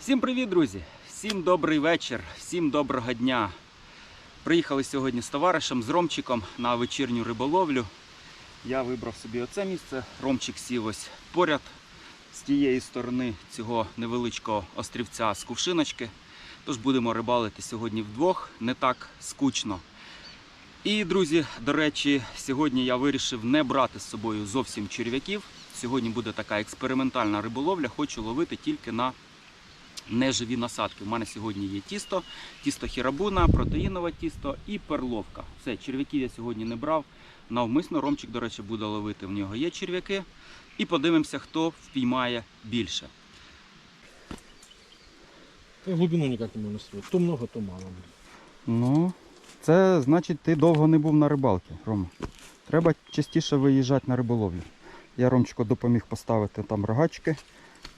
Всім привіт, друзі! Всім добрий вечір, всім доброго дня. Приїхали сьогодні з товаришем, з Ромчиком на вечірню риболовлю. Я вибрав собі оце місце. Ромчик сів ось поряд з тієї сторони цього невеличкого острівця з кувшиночки. Тож будемо рибалити сьогодні вдвох, не так скучно. І, друзі, до речі, сьогодні я вирішив не брати з собою зовсім черв'яків. Сьогодні буде така експериментальна риболовля. Хочу ловити тільки на неживі насадки. У мене сьогодні є тісто, тісто хірабуна, протеїнове тісто і перловка. Все, черв'яків я сьогодні не брав. Навмисно Ромчик, до речі, буде ловити. В нього є черв'яки. І подивимося, хто впіймає більше. Та глибину ніяк не можна строїти. То много, то мало. Ну, це значить, ти довго не був на рибалці, Рома. Треба частіше виїжджати на риболовлю. Я Ромчику допоміг поставити там рогачки,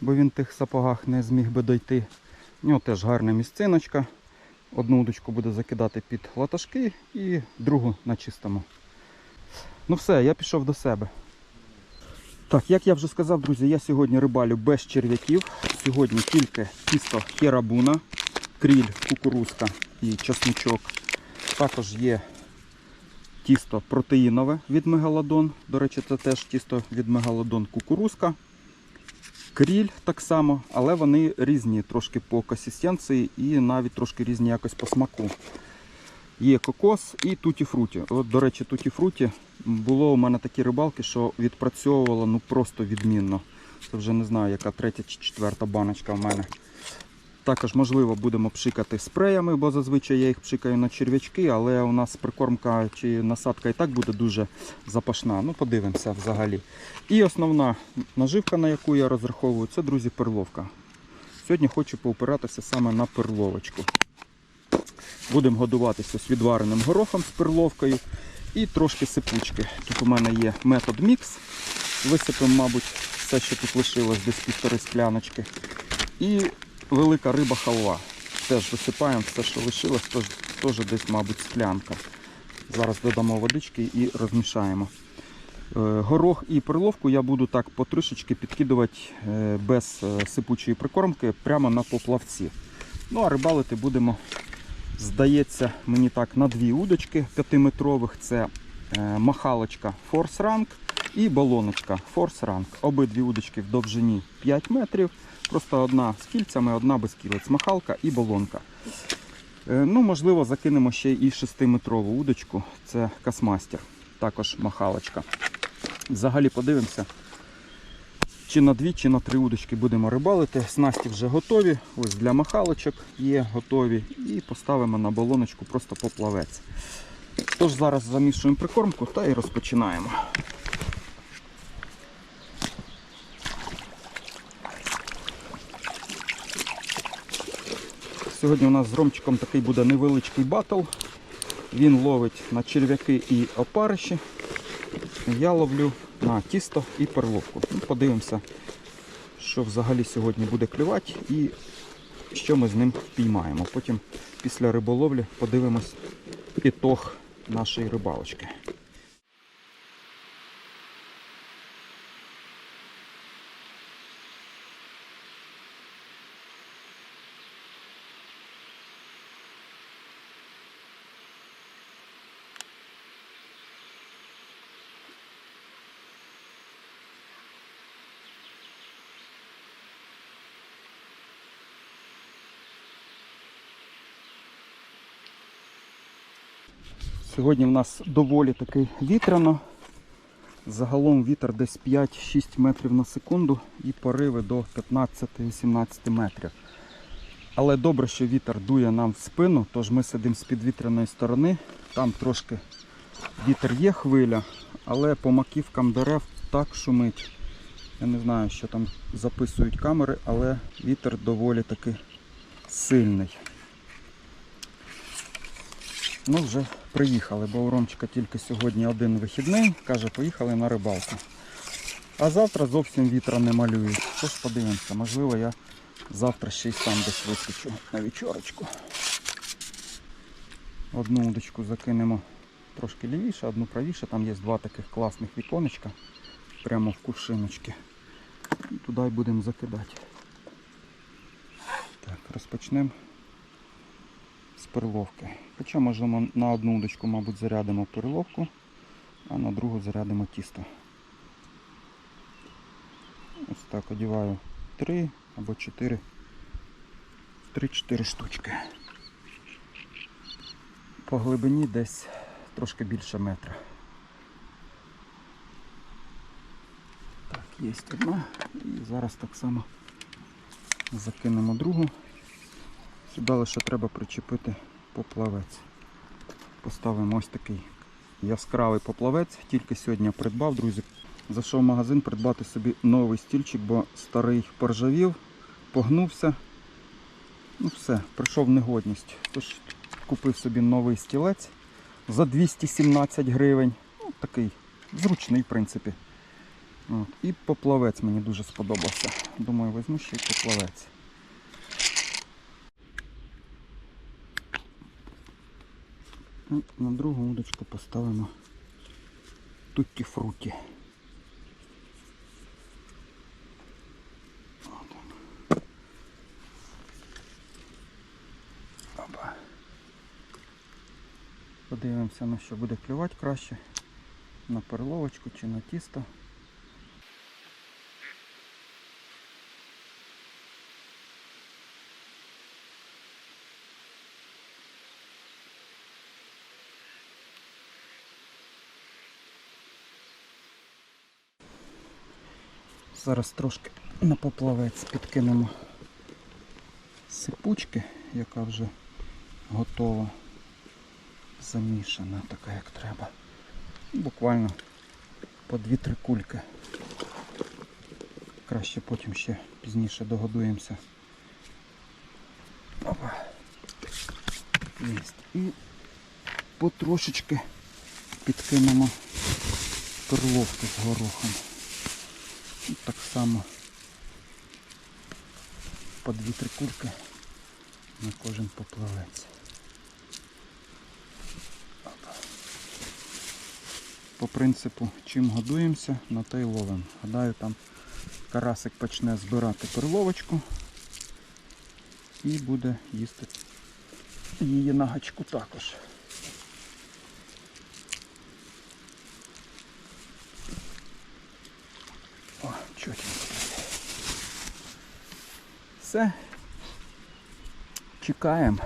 бо він тих сапогах не зміг би дойти. У нього теж гарна місциночка. Одну удочку буде закидати під латашки і другу на чистому. Ну все, я пішов до себе. Так, як я вже сказав, друзі, я сьогодні рибалю без черв'яків. Сьогодні тільки тісто херабуна, кріль, кукурузка і часничок. Також є тісто протеїнове від мегалодон. До речі, це теж тісто від мегалодон кукурузка. Кріль так само, але вони різні трошки по консистенції і навіть трошки різні якось по смаку. Є кокос і туті-фруті. От, до речі, туті-фруті було у мене такі рибалки, що відпрацьовувало ну просто відмінно. Це вже не знаю, яка третя чи четверта баночка в мене. Також, можливо, будемо пшикати спреями, бо зазвичай я їх пшикаю на черв'ячки, але у нас прикормка чи насадка і так буде дуже запашна. Ну, подивимося взагалі. І основна наживка, на яку я розраховую, це, друзі, перловка. Сьогодні хочу поопиратися саме на перловочку. Будемо годуватися з відвареним горохом з перловкою і трошки сипучки. Тут у мене є метод мікс. Висипемо, мабуть, все, що тут лишилось, десь півтори скляночки. І велика риба халва. Теж висипаємо все, що лишилось, тож теж десь, мабуть, склянка. Зараз додамо водички і розмішаємо. Е, Горох і перловку я буду так потрішечки підкидувати е, без е, сипучої прикормки прямо на поплавці. Ну а рибалити будемо, здається, мені так на дві удочки 5-метрових. Це махалочка Force Rank і балоночка Force Rank. Обидві удочки в довжині 5 метрів. Просто одна з кільцями, одна без кілець. Махалка і балонка. Е, Ну, можливо, закинемо ще і 6-метрову удочку. Це Касмастер. Також махалочка. Взагалі подивимося, чи на дві, чи на три удочки будемо рибалити. Снасті вже готові. Ось для махалочок є готові. І поставимо на балоночку просто поплавець. Тож зараз замішуємо прикормку та і розпочинаємо. Сьогодні у нас з Ромчиком такий буде невеличкий батл. Він ловить на черв'яки і опариші. Я ловлю на тісто і перловку. Ну, подивимося, що взагалі сьогодні буде клювати і що ми з ним впіймаємо. Потім після риболовлі подивимось ітог нашої рибалочки. Сьогодні в нас доволі таки вітряно. Загалом вітер десь 5-6 метрів на секунду і пориви до 15-18 метрів. Але добре, що вітер дує нам в спину, тож ми сидимо з підвітряної сторони. Там трошки вітер є хвиля, але по маківкам дерев так шумить. Я не знаю, що там записують камери, але вітер доволі таки сильний. Ну, вже приїхали, бо у Ромчика тільки сьогодні один вихідний. Каже, поїхали на рибалку. А завтра зовсім вітра не малюють. Тож подивимося, можливо, я завтра ще й сам десь вискочу на вечорочку. Одну удочку закинемо трошки лівіше, одну правіше. Там є два таких класних віконечка прямо в кувшиночки. І туди будемо закидати. Так, розпочнемо з перловки. Хоча можемо на одну удочку, мабуть, зарядимо перловку, а на другу зарядимо тісто. Ось так одіваю 3 або 4. 3-4 штучки. По глибині десь трошки більше метра. Так, є одна. І зараз так само закинемо другу. Сюди лише треба причепити поплавець. Поставимо ось такий яскравий поплавець. Тільки сьогодні придбав, друзі. Зайшов в магазин придбати собі новий стільчик, бо старий поржавів, погнувся. Ну все, прийшов негодність. Тож купив собі новий стілець за 217 гривень. Ну, такий зручний, в принципі. От. І поплавець мені дуже сподобався. Думаю, візьму ще й поплавець. На другу удочку поставимо тутті фруті. Опа. Подивимося, на що буде клювати краще. На перловочку чи на тісто. Зараз трошки на поплавець підкинемо сипучки, яка вже готова, замішана, така як треба. Буквально по 2-3 кульки. Краще потім ще пізніше догодуємося. Опа. І потрошечки підкинемо перловки з горохом. І так само по 2-3 кульки на кожен поплавець. По принципу, чим годуємося, на те й ловимо. Гадаю, там карасик почне збирати перловочку і буде їсти її на гачку також. О, чотенько. Все. Чекаємо.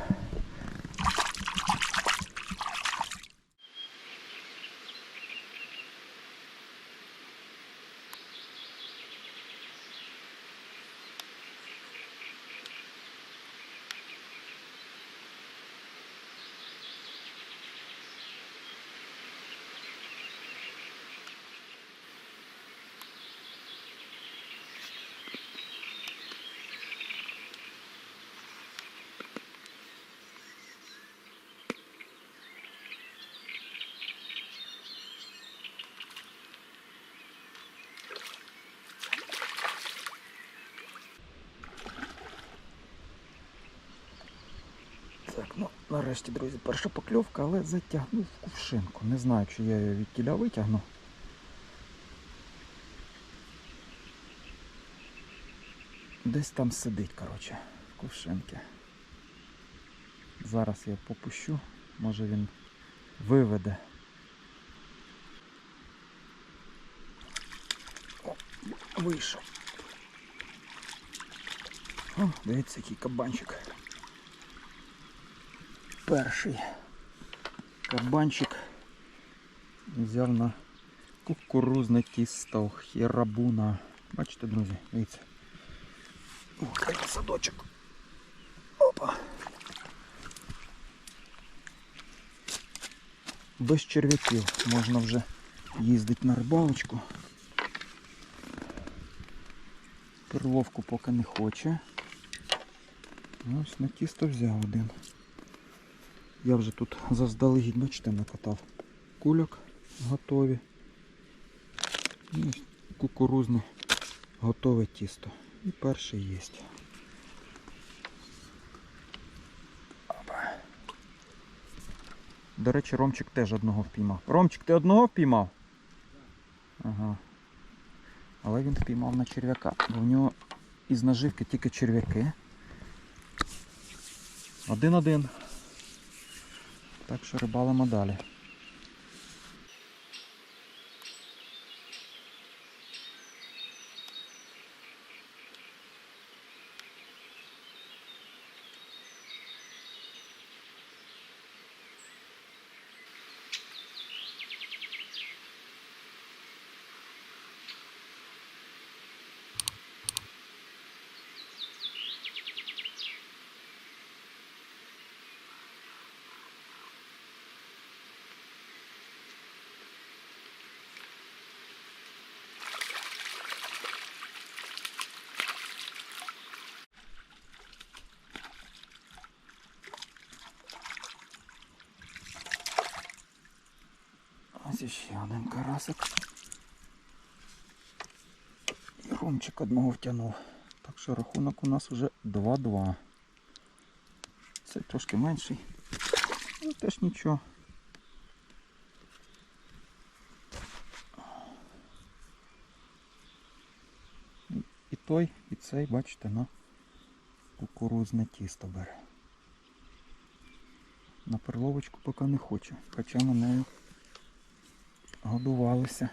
Так, ну нарешті, друзі, перша покльовка, але затягнув кувшинку. Не знаю, чи я її від тіля витягну. Десь там сидить, коротше, в кувшинки. Зараз я попущу, може він виведе. О, вийшов. О, дивіться, який кабанчик. Перший кабанчик взяв на кукурузне тісто хірабуна. Бачите, друзі, дивіться. Який садочок. Опа. Без черв'яків можна вже їздити на рибалочку. Перловку поки не хоче. Ось на тісто взяв один. Я вже тут заздалегідь, бачите, накатав кульок готові. І кукурузне готове тісто. І перший є. До речі, Ромчик теж одного впіймав. Ромчик, ти одного впіймав? Ага. Але він впіймав на черв'яка, бо в нього із наживки тільки черв'яки. Один-один. Так що рибалимо далі. Ось іще один карасик. І ромчик одного втягнув. Так що рахунок у нас вже 2-2. Цей трошки менший. Ну теж нічого. І- І той, і цей, бачите, на кукурузне тісто бере. На перловочку поки не хочу, хоча на нею годувалися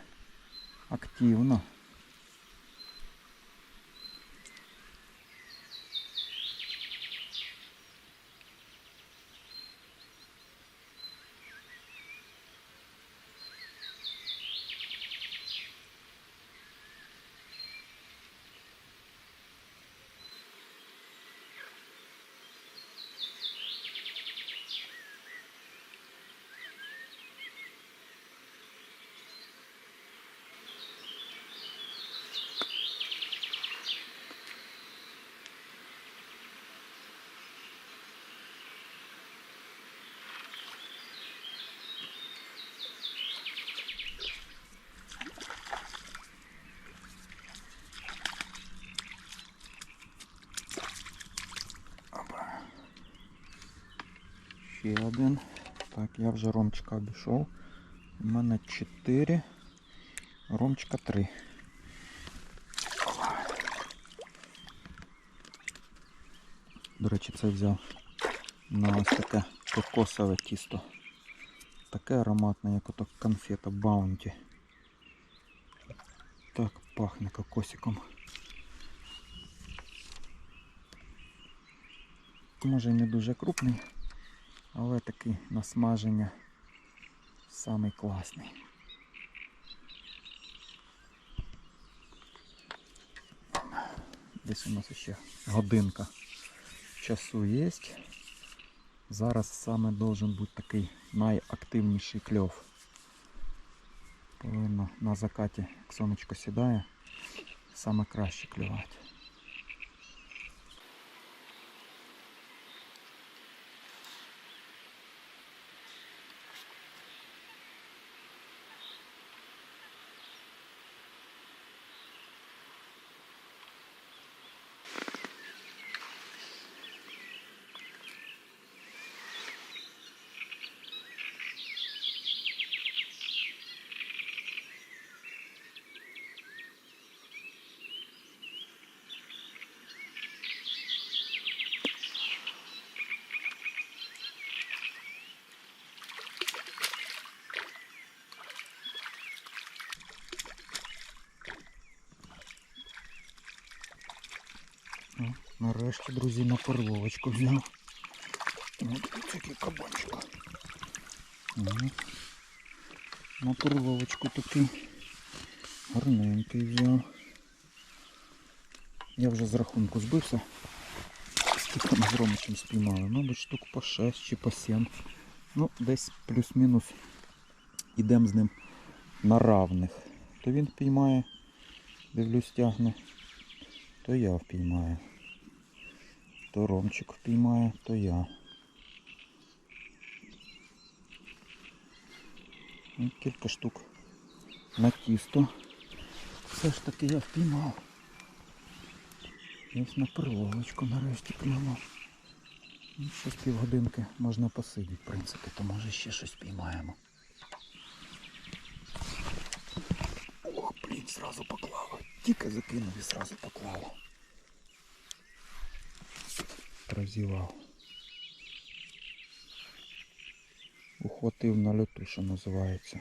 активно. Ще один. Так, я вже ромчика обійшов. У мене 4. Ромчика 3. До речі, це взяв на ось таке кокосове тісто. Таке ароматне, як ото конфета Баунті. Так пахне кокосиком. Може і не дуже крупний, Але такий на смаження самий класний. Десь у нас ще годинка часу є. Зараз саме должен бути такий найактивніший кльов. Повинно на закаті, як сонечко сідає, саме краще клювати. О, Нарешті, друзі, на перловочку взяв. Ось такий кабанчик. На перловочку такий гарненький взяв. Я вже з рахунку збився. Скільки ми з Ромичем спіймали. Мабуть, штук по 6 чи по 7. Ну, десь плюс-мінус ідемо з ним на равних. То він впіймає, дивлюсь, тягне, то я впіймаю. То Ромчик впіймає, то я. Ну, Кілька штук на тісто. Все ж таки я впіймав. Ось на приловочку нарешті. Ну, ще півгодинки можна посидіти, в принципі, то може ще щось піймаємо. Ох, блін, зразу поклало. Тільки закинув і зразу поклало прозівав. Ухватив на льоту, що називається.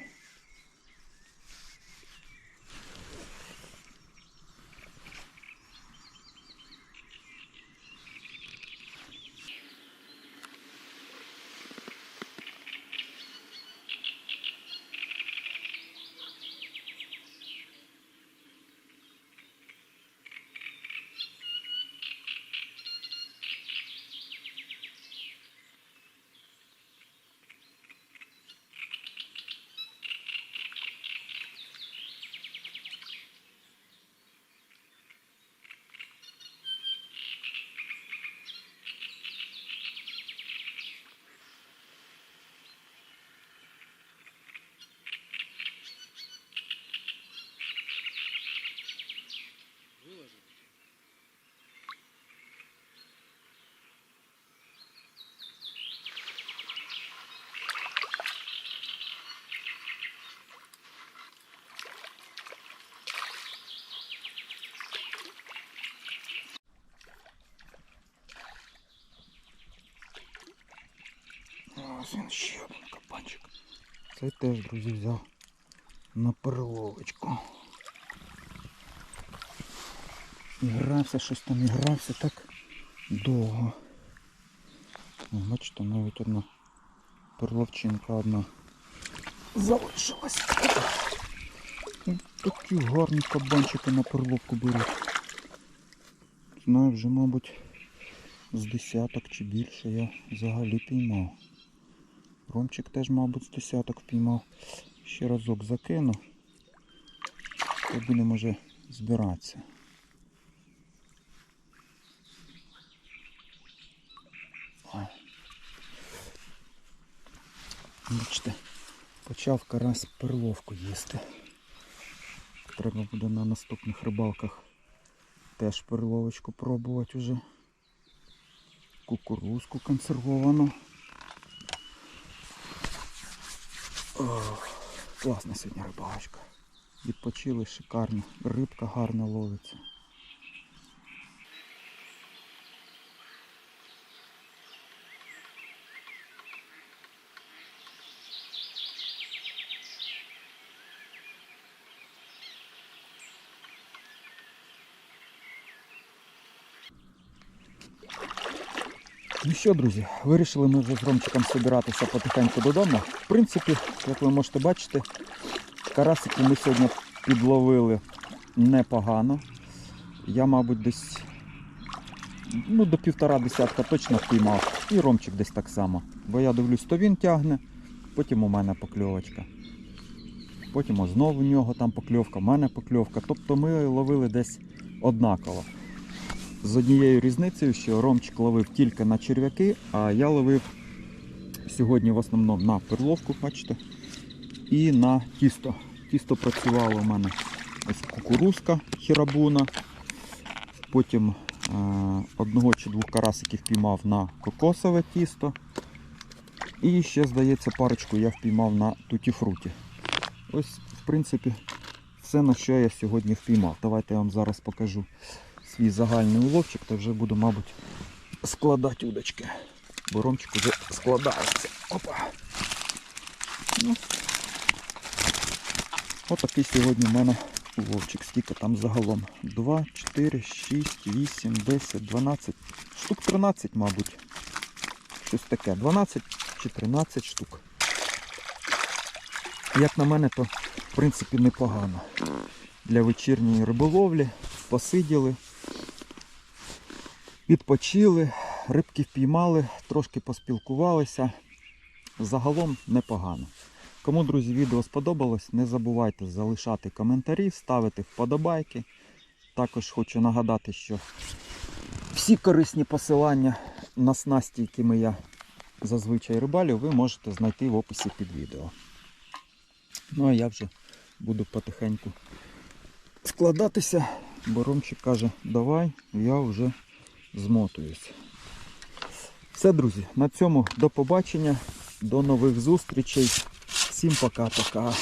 Ось він ще один кабанчик. Цей теж, друзі, взяв на переловочку. І грався, щось там і грався так довго. Бачите, навіть одна перловчинка одна залишилась. Такі гарні кабанчики на перловку беруть. Знаю, вже, мабуть, з десяток чи більше я взагалі піймав. Ромчик теж, мабуть, з десяток впіймав. Ще разок закину. То будемо вже збиратися. Ой. Бачите, почав карась перловку їсти. Треба буде на наступних рибалках теж перловочку пробувати вже. Кукурузку консервовану. Ох, класна сьогодні рибалочка. Відпочили шикарно. Рибка гарно ловиться. Що, друзі, вирішили ми вже з Ромчиком збиратися потихеньку додому. В принципі, як ви можете бачити, карасики ми сьогодні підловили непогано. Я, мабуть, десь ну, до півтора десятка точно впіймав. І Ромчик десь так само. Бо я дивлюсь, то він тягне, потім у мене покльовочка. Потім знову у нього там покльовка, в мене покльовка. Тобто ми ловили десь однаково. З однією різницею, що Ромчик ловив тільки на черв'яки, а я ловив сьогодні в основному на перловку, бачите, і на тісто. Тісто працювало у мене ось кукурузка хірабуна. Потім е, одного чи двох карасиків піймав на кокосове тісто. І ще, здається, парочку я впіймав на туті-фруті. Ось, в принципі, все, на що я сьогодні впіймав. Давайте я вам зараз покажу свій загальний уловчик, то вже буду, мабуть, складати удочки. Бо ромчик вже складається. Опа. Ну. Отакий сьогодні в мене уловчик. Скільки там загалом? 2, 4, 6, 8, 10, 12, штук 13, мабуть. Щось таке. 12 чи 13 штук. Як на мене, то в принципі непогано. Для вечірньої риболовлі посиділи, відпочили, рибки впіймали, трошки поспілкувалися. Загалом непогано. Кому, друзі, відео сподобалось, не забувайте залишати коментарі, ставити вподобайки. Також хочу нагадати, що всі корисні посилання на снасті, якими я зазвичай рибалю, ви можете знайти в описі під відео. Ну а я вже буду потихеньку складатися, бо Ромчик каже, давай, я вже змотуюсь. Все, друзі, на цьому до побачення, до нових зустрічей. Всім пока-пока.